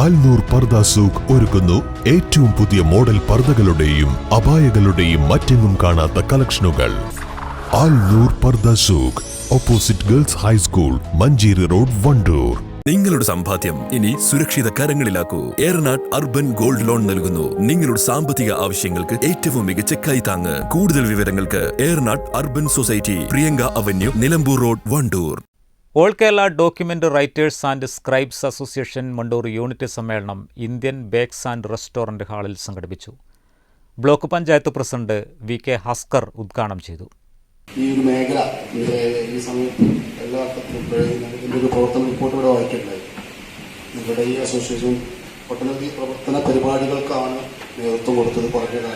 ആൽനൂർ പർദ സൂഖ് ഒരുക്കുന്നു ഏറ്റവും പുതിയ മോഡൽ പർദകളുടെയും അപായകളുടെയും മറ്റെങ്ങും കാണാത്ത കളക്ഷനുകൾ. Alnoor Parda Souq opposite girls high school Manjeri road Wandoor. നിങ്ങളുടെ സമ്പാദ്യം ഇനി സുരക്ഷിത കരങ്ങളിലാക്കൂ. ഏറനാട് അർബൻ ഗോൾഡ് ലോൺ നൽകുന്നു. നിങ്ങളുടെ സാമ്പത്തിക ആവശ്യങ്ങൾക്ക് ഏറ്റവും മികച്ച കൈത്താങ്ങ് കൂടുതൽ വിവരങ്ങൾക്ക് Eranad urban society Priyanka avenue Nilambur road Wandoor. All Kerala document writers and scribes association Mandur unit സമ്മേളനം ഇന്ത്യൻ ബേക്സ് ആൻഡ് റെസ്റ്റോറന്റ് ഹാളിൽ സംഘടിപ്പിച്ചു. Block panchayat president V K Haskar ഉദ്ഘാടനം ചെയ്തു. ഈ ഒരു മേഖല ഈ സമയത്ത് എല്ലാ അർത്ഥത്തിലും ഒരു പ്രവർത്തന റിപ്പോർട്ട് ഇവിടെ വായിക്കേണ്ടായി ഇവിടെ ഈ അസോസിയേഷൻ ഒട്ടനവധി പ്രവർത്തന പരിപാടികൾക്കാണ് നേതൃത്വം കൊടുത്തത് കുറഞ്ഞ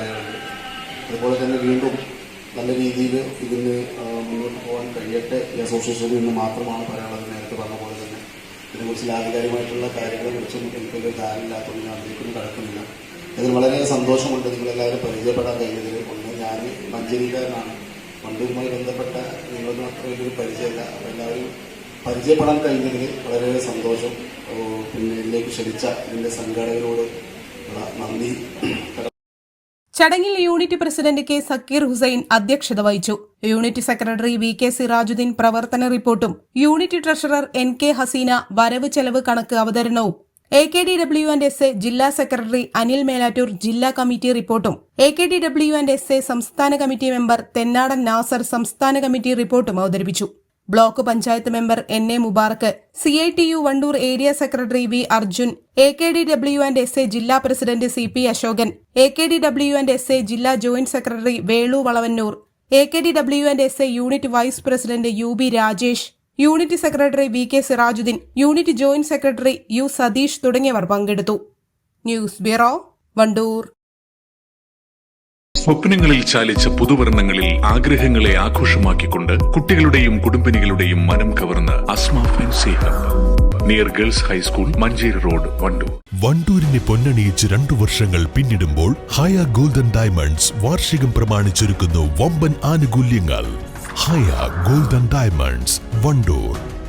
അതുപോലെ തന്നെ വീണ്ടും നല്ല രീതിയിൽ ഇതിന് മുന്നോട്ട് പോകാൻ കഴിയട്ടെ ഈ അസോസിയേഷനിൽ നിന്ന് മാത്രമാണ് പറയാനുള്ളത് നേരത്തെ പറഞ്ഞ പോലെ തന്നെ. ഇതിനെക്കുറിച്ച് ആധികാരികമായിട്ടുള്ള കാര്യങ്ങളെ കുറിച്ചൊന്നും എനിക്കൊരു ധാരണ ഇല്ലാത്തതുകൊണ്ട് ഞാൻ അതിലേക്കൊന്നും കടക്കുന്നില്ല. അതിൽ വളരെ സന്തോഷമുണ്ട് നിങ്ങളെല്ലാവരും പരിചയപ്പെടാൻ കഴിഞ്ഞതിൽ. ഒന്ന് ഞാൻ മഞ്ചേരിക്കാരനാണ് പണ്ടുമായി ബന്ധപ്പെട്ട നിങ്ങളൊന്നും അത്ര വലിയൊരു പരിചയമില്ല. അപ്പോൾ എല്ലാവരും പരിചയപ്പെടാൻ കഴിഞ്ഞതിൽ വളരെയേറെ സന്തോഷം. പിന്നെ ഇതിലേക്ക് ക്ഷണിച്ച ഇതിന്റെ സംഘാടകരോട് നന്ദി. ചടങ്ങിൽ unit president K Zakir Hussain അധ്യക്ഷത വഹിച്ചു. Unit secretary V K Sirajuddin പ്രവർത്തന റിപ്പോർട്ടും. Unit treasurer N K Haseena വരവ് ചെലവ് കണക്ക് അവതരണവും. A K D W and S A ജില്ലാ സെക്രട്ടറി അനിൽ മേലാറ്റൂർ ജില്ലാ കമ്മിറ്റി റിപ്പോർട്ടും. A K D W and S A സംസ്ഥാന കമ്മിറ്റി മെമ്പർ തെന്നാടൻ നാസർ സംസ്ഥാന കമ്മിറ്റി റിപ്പോർട്ടും അവതരിപ്പിച്ചു. Block panchayat member N A Mubarak C I T U Wandoor area secretary V Arjun A K D W and S A ജില്ലാ president C P Ashokan A K D W and S A ജില്ലാ joint secretary Velu Valavannur A K D W and S A unit vice president U B Rajesh unit secretary V K Sirajuddin unit joint secretary U Satheesh തുടങ്ങിയവർ പങ്കെടുത്തു. News bureau Wandoor. സ്വപ്നങ്ങളിൽ ചാലിച്ച പുതുവർണങ്ങളിൽ ആഗ്രഹങ്ങളെ ആഘോഷമാക്കിക്കൊണ്ട് കുട്ടികളുടെയും കുടുംബിനികളുടെയും മനം കവർന്ന് Asma near girls high school Manjeri road Wandoor. വണ്ടൂരിനെ പൊന്നണിയിച്ച് രണ്ടു വർഷങ്ങൾ പിന്നിടുമ്പോൾ ഹയ ഗോൾഡൻ ഡയമണ്ട്സ് വാർഷികം പ്രമാണിച്ചൊരുക്കുന്നു വമ്പൻ ആനുകൂല്യങ്ങൾ. Haya golden diamonds Wandoor.